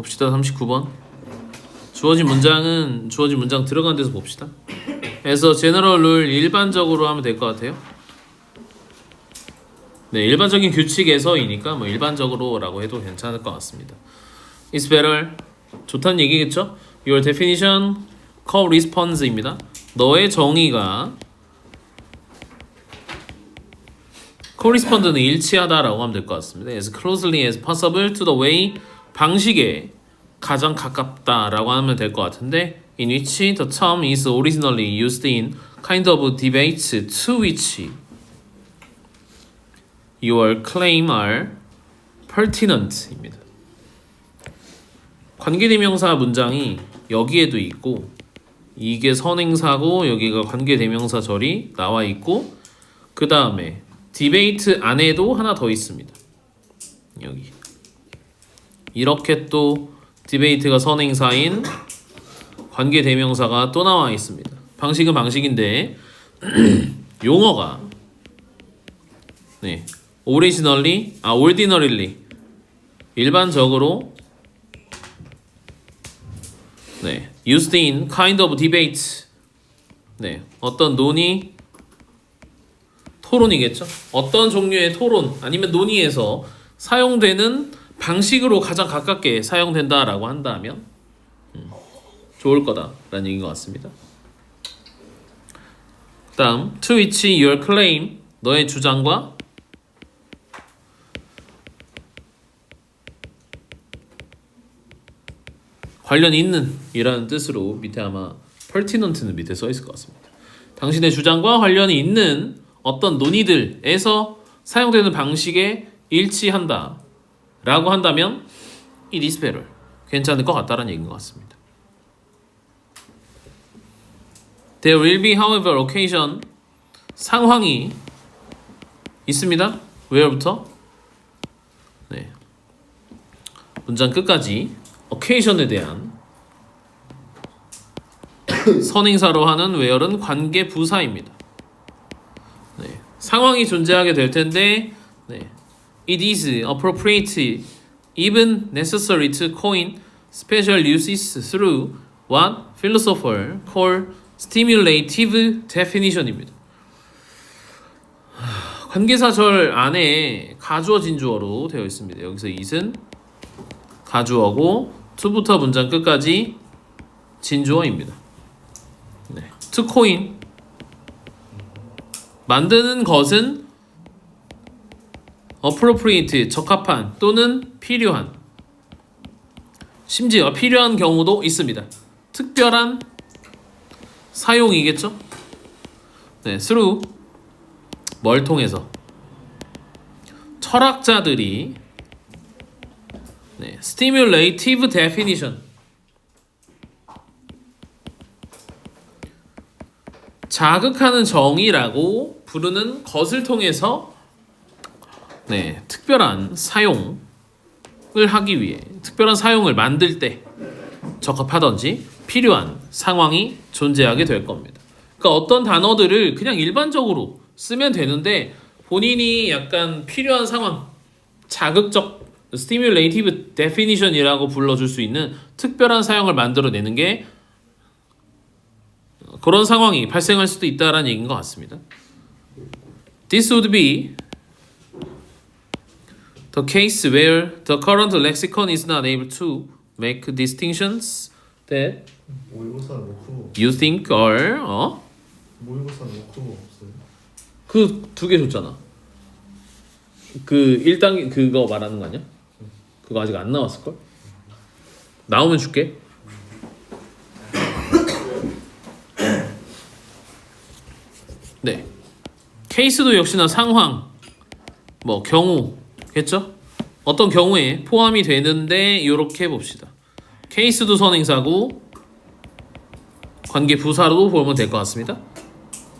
봅시다. 39번. 주어진 문장은 주어진 문장 들어간 데서 봅시다. 그래서 제너럴 룰 일반적으로 하면 될 것 같아요. 네, 일반적인 규칙에서이니까 뭐 일반적으로라고 해도 괜찮을 것 같습니다. It's better. 좋다는 얘기겠죠? Your definition corresponds입니다. 너의 정의가 correspond는 일치하다라고 하면 될 것 같습니다. As closely as possible to the way 방식에 가장 가깝다라고 하면 될 것 같은데 in which the term is originally used in kind of debates to which your claim are pertinent입니다. 관계대명사 문장이 여기에도 있고 이게 선행사고 여기가 관계대명사 절이 나와 있고 그 다음에 디베이트 안에도 하나 더 있습니다. 여기 이렇게 또 디베이트가 선행사인 관계 대명사가 또 나와 있습니다. 방식은 방식인데 용어가 네 originally 아 ordinarily 일반적으로 네 used in kind of debate 네 어떤 논의 토론이겠죠 어떤 종류의 토론 아니면 논의에서 사용되는 방식으로 가장 가깝게 사용된다라고 한다면 음, 좋을 거다라는 얘기인 것 같습니다. 다음 to which your claim 너의 주장과 관련 있는 이라는 뜻으로 밑에 아마 pertinent는 밑에 써 있을 것 같습니다. 당신의 주장과 관련이 있는 어떤 논의들에서 사용되는 방식에 일치한다 라고 한다면 is better 괜찮을 것 같다라는 얘기인 것 같습니다. There will be however occasion 상황이 있습니다. where부터? 네. 문장 끝까지 occasion에 대한 선행사로 하는 where은 관계 부사입니다. 네. 상황이 존재하게 될 텐데 네. It is appropriate, even necessary to coin special uses through what philosophers call stimulative definition입니다. 하, 관계사절 안에 가주어 진주어로 되어 있습니다. 여기서 it은 가주어고 to부터 문장 끝까지 진주어입니다. 네. to coin 만드는 것은 appropriate 적합한 또는 필요한 심지어 필요한 경우도 있습니다. 특별한 사용이겠죠? 네, through 뭘 통해서 철학자들이 네, stimulative definition 자극하는 정의라고 부르는 것을 통해서 네, 특별한 사용을 하기 위해 특별한 사용을 만들 때 적합하던지 필요한 상황이 존재하게 될 겁니다. 그러니까 어떤 단어들을 그냥 일반적으로 쓰면 되는데 본인이 약간 필요한 상황, 자극적 stimulative definition이라고 불러줄 수 있는 특별한 사용을 만들어내는 게 그런 상황이 발생할 수도 있다라는 얘기인 것 같습니다. This would be the case where the current lexicon is not able to make distinctions that 모의고사는 노크로 you think are 어? 모의고사는 노크로 없어요. 그 두 개 줬잖아. 그 1단계 그거 말하는 거 아니야? 그거 아직 안 나왔을 걸? 나오면 줄게. 네. 케이스도 역시나 상황, 뭐 경우 겠죠? 어떤 경우에 포함이 되는데 이렇게 봅시다. 케이스도 선행사고 관계 부사로 보면 될 것 같습니다.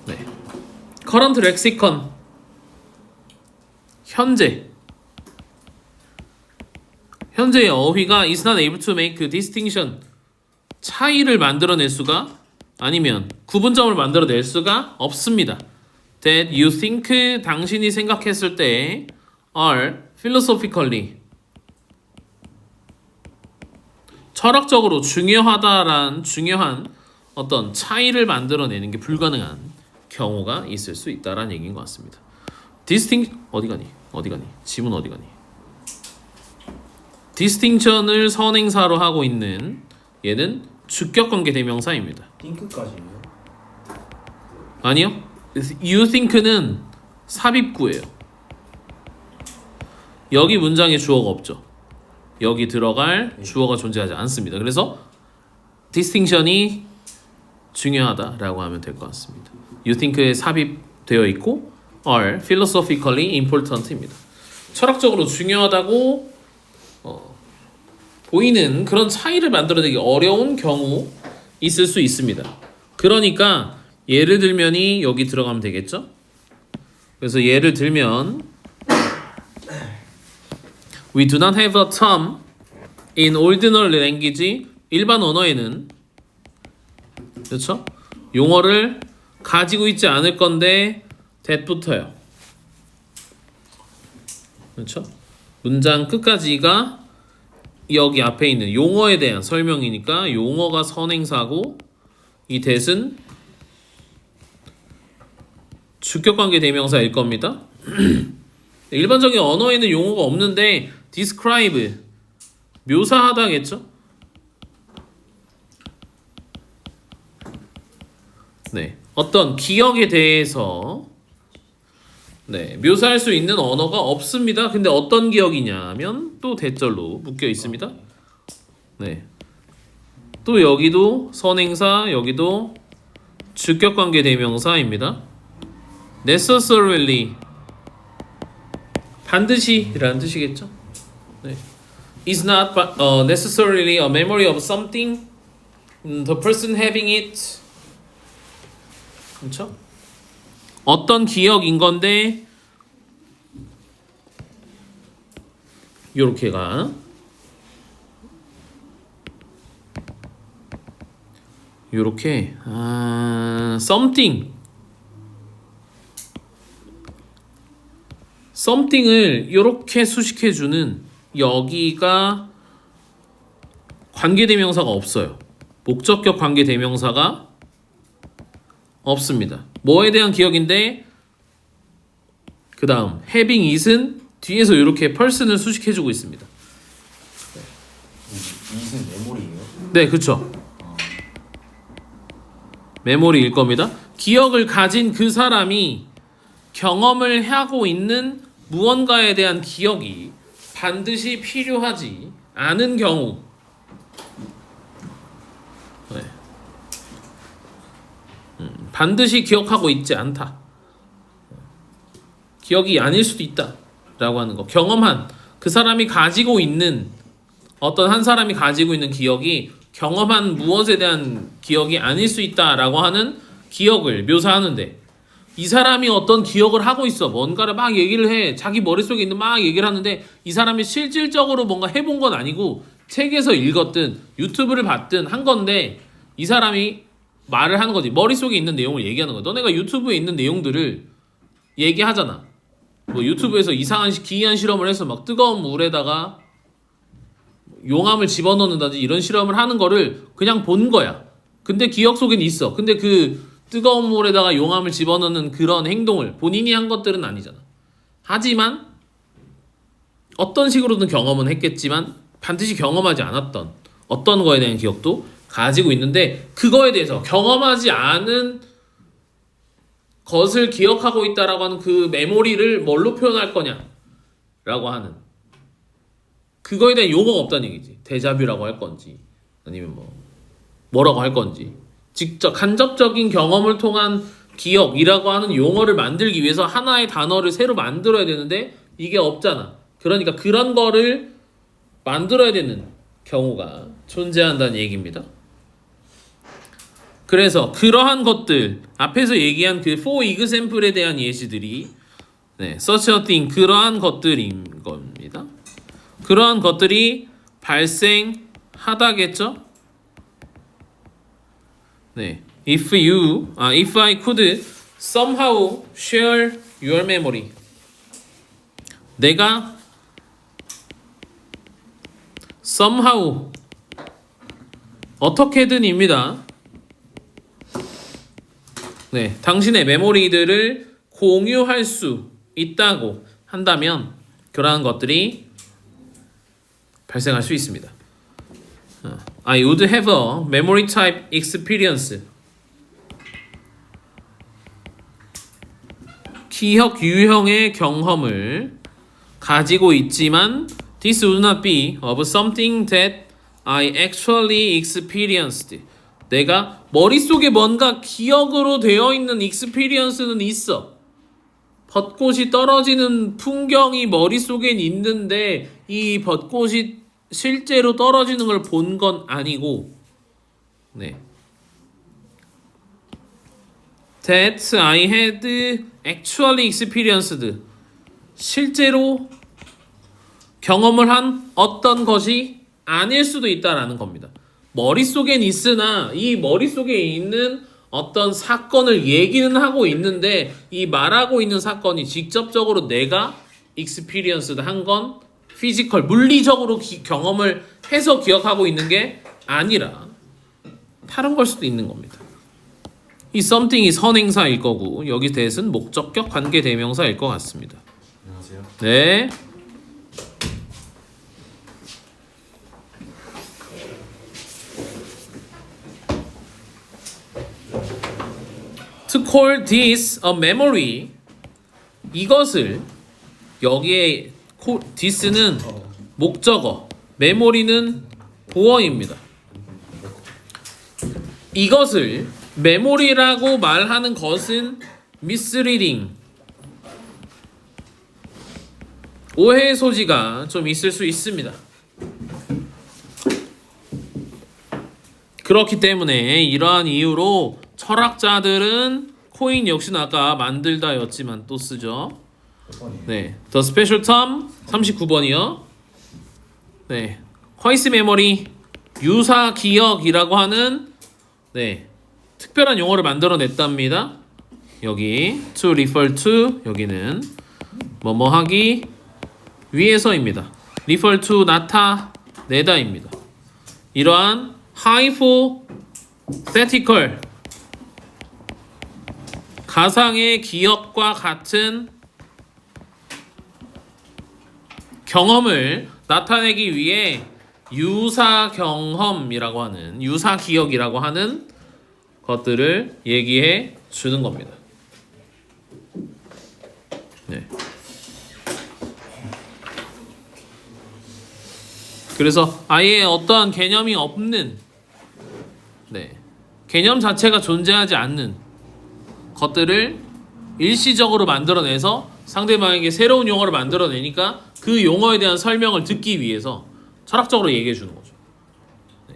네. current lexicon 현재 현재의 어휘가 is not able to make distinction 차이를 만들어낼 수가 아니면 구분점을 만들어낼 수가 없습니다. That you think 당신이 생각했을 때 are philosophically 철학적으로 중요하다란 중요한 어떤 차이를 만들어내는 게 불가능한 경우가 있을 수 있다라는 얘기인 것 같습니다. 디스팅 어디 가니? 어디 가니? 지문 어디 가니? 디스팅션을 선행사로 하고 있는 얘는 주격관계 대명사입니다. 띵크까지요. 아니요. You think는 삽입구예요. 여기 문장에 주어가 없죠. 여기 들어갈 주어가 존재하지 않습니다. 그래서 distinction이 중요하다라고 하면 될 것 같습니다. You think에 삽입되어 있고 are philosophically important입니다. 철학적으로 중요하다고 어, 보이는 그런 차이를 만들어내기 어려운 경우 있을 수 있습니다. 그러니까 예를 들면이 여기 들어가면 되겠죠? 그래서 예를 들면 We do not have a term in ordinary language 일반 언어에는 그렇죠? 용어를 가지고 있지 않을 건데 that부터요. 그렇죠? 문장 끝까지가 여기 앞에 있는 용어에 대한 설명이니까 용어가 선행사고 이 that은 주격관계 대명사일 겁니다. 일반적인 언어에는 용어가 없는데 describe 묘사하다겠죠? 네, 어떤 기억에 대해서 네, 묘사할 수 있는 언어가 없습니다. 근데 어떤 기억이냐면 또 대절로 묶여 있습니다. 네. 또 여기도 선행사, 여기도 주격 관계 대명사입니다. necessarily 반드시라는 뜻이겠죠. 네. is not uh, necessarily a memory of something. 음, the person having it. 그렇죠? 어떤 기억인 건데 요렇게가 요렇게 아, something something을 이렇게 수식해 주는 여기가 관계 대명사가 없어요. 목적격 관계 대명사가 없습니다. 뭐에 대한 기억인데 그 다음 having it은 뒤에서 이렇게 person을 수식해 주고 있습니다. 이슨 메모리예요? 네, 그렇죠. 메모리일 겁니다. 기억을 가진 그 사람이 경험을 하고 있는 무언가에 대한 기억이 반드시 필요하지 않은 경우. 네. 음, 반드시 기억하고 있지 않다. 기억이 아닐 수도 있다 라고 하는 거. 경험한 그 사람이 가지고 있는 어떤 한 사람이 가지고 있는 기억이 경험한 무엇에 대한 기억이 아닐 수 있다 라고 하는 기억을 묘사하는데 이 사람이 어떤 기억을 하고 있어. 뭔가를 막 얘기를 해. 자기 머릿속에 있는 막 얘기를 하는데 이 사람이 실질적으로 뭔가 해본 건 아니고 책에서 읽었든 유튜브를 봤든 한 건데 이 사람이 말을 하는 거지. 머릿속에 있는 내용을 얘기하는 거야. 너네가 유튜브에 있는 내용들을 얘기하잖아. 뭐 유튜브에서 이상한 시- 기이한 실험을 해서 막 뜨거운 물에다가 용암을 집어넣는다든지 이런 실험을 하는 거를 그냥 본 거야. 근데 기억 속엔 있어. 근데 그 뜨거운 물에다가 용암을 집어넣는 그런 행동을 본인이 한 것들은 아니잖아. 하지만 어떤 식으로든 경험은 했겠지만 반드시 경험하지 않았던 어떤 거에 대한 기억도 가지고 있는데 그거에 대해서 경험하지 않은 것을 기억하고 있다라고 하는 그 메모리를 뭘로 표현할 거냐라고 하는 그거에 대한 용어가 없다는 얘기지. 데자뷰라고 할 건지 아니면 뭐 뭐라고 할 건지 직접 간접적인 경험을 통한 기억이라고 하는 용어를 만들기 위해서 하나의 단어를 새로 만들어야 되는데 이게 없잖아. 그러니까 그런 거를 만들어야 되는 경우가 존재한다는 얘기입니다. 그래서 그러한 것들 앞에서 얘기한 그 for example에 대한 예시들이 네, such a thing 그러한 것들인 겁니다. 그러한 것들이 발생하다겠죠? 네. If you, 아, if I could somehow share your memory. 내가 somehow 어떻게든입니다. 네, 당신의 메모리들을 공유할 수 있다고 한다면 그러한 것들이 발생할 수 있습니다. 어, I would have a memory type experience. 기억 유형의 경험을 가지고 있지만 this would not be of something that I actually experienced. 내가 머릿속에 뭔가 기억으로 되어 있는 experience는 있어. 벚꽃이 떨어지는 풍경이 머릿속엔 있는데 이 벚꽃이 실제로 떨어지는 걸 본 건 아니고 네. That I had actually experienced 실제로 경험을 한 어떤 것이 아닐 수도 있다라는 겁니다. 머릿속엔 있으나 이 머릿속에 있는 어떤 사건을 얘기는 하고 있는데 이 말하고 있는 사건이 직접적으로 내가 experienced 한건 피지컬 물리적으로 기- 경험을 해서 기억하고 있는 게 아니라 다른 걸 수도 있는 겁니다. 이 something이 선행사일 거고 여기 대해서는 목적격 관계 대명사일 것 같습니다. 안녕하세요. 네. To call this a memory 이것을 여기에 코, this는 목적어, 메모리는 보어입니다. 이것을 메모리라고 말하는 것은 misleading 오해의 소지가 좀 있을 수 있습니다. 그렇기 때문에 이러한 이유로 철학자들은 코인 역시나 아까 만들다였지만 또 쓰죠. 네, The Special Term 39번이요. 네, 허이스 메모리 유사 기억이라고 하는 네 특별한 용어를 만들어 냈답니다. 여기 to refer to 여기는 뭐뭐 하기 위해서입니다. refer to 나타내다입니다. 이러한 hypothetical 가상의 기억과 같은 경험을 나타내기 위해 유사 경험이라고 하는 유사 기억이라고 하는 것들을 얘기해 주는 겁니다. 네. 그래서 아예 어떠한 개념이 없는 네. 개념 자체가 존재하지 않는 것들을 일시적으로 만들어내서 상대방에게 새로운 용어를 만들어내니까 그 용어에 대한 설명을 듣기 위해서 철학적으로 얘기해 주는 거죠. 네.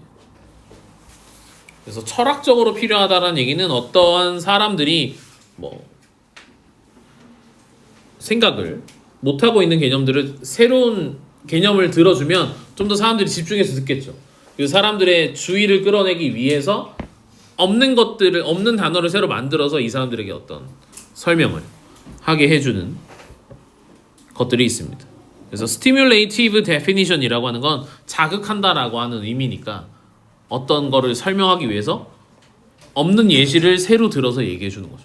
그래서 철학적으로 필요하다는 얘기는 어떠한 사람들이 뭐 생각을 못 하고 있는 개념들을 새로운 개념을 들어주면 좀 더 사람들이 집중해서 듣겠죠. 그 사람들의 주의를 끌어내기 위해서 없는 것들을 없는 단어를 새로 만들어서 이 사람들에게 어떤 설명을 하게 해주는 것들이 있습니다. 그래서 stimulative definition이라고 하는 건 자극한다라고 하는 의미니까 어떤 거를 설명하기 위해서 없는 예시를 새로 들어서 얘기해 주는 거죠.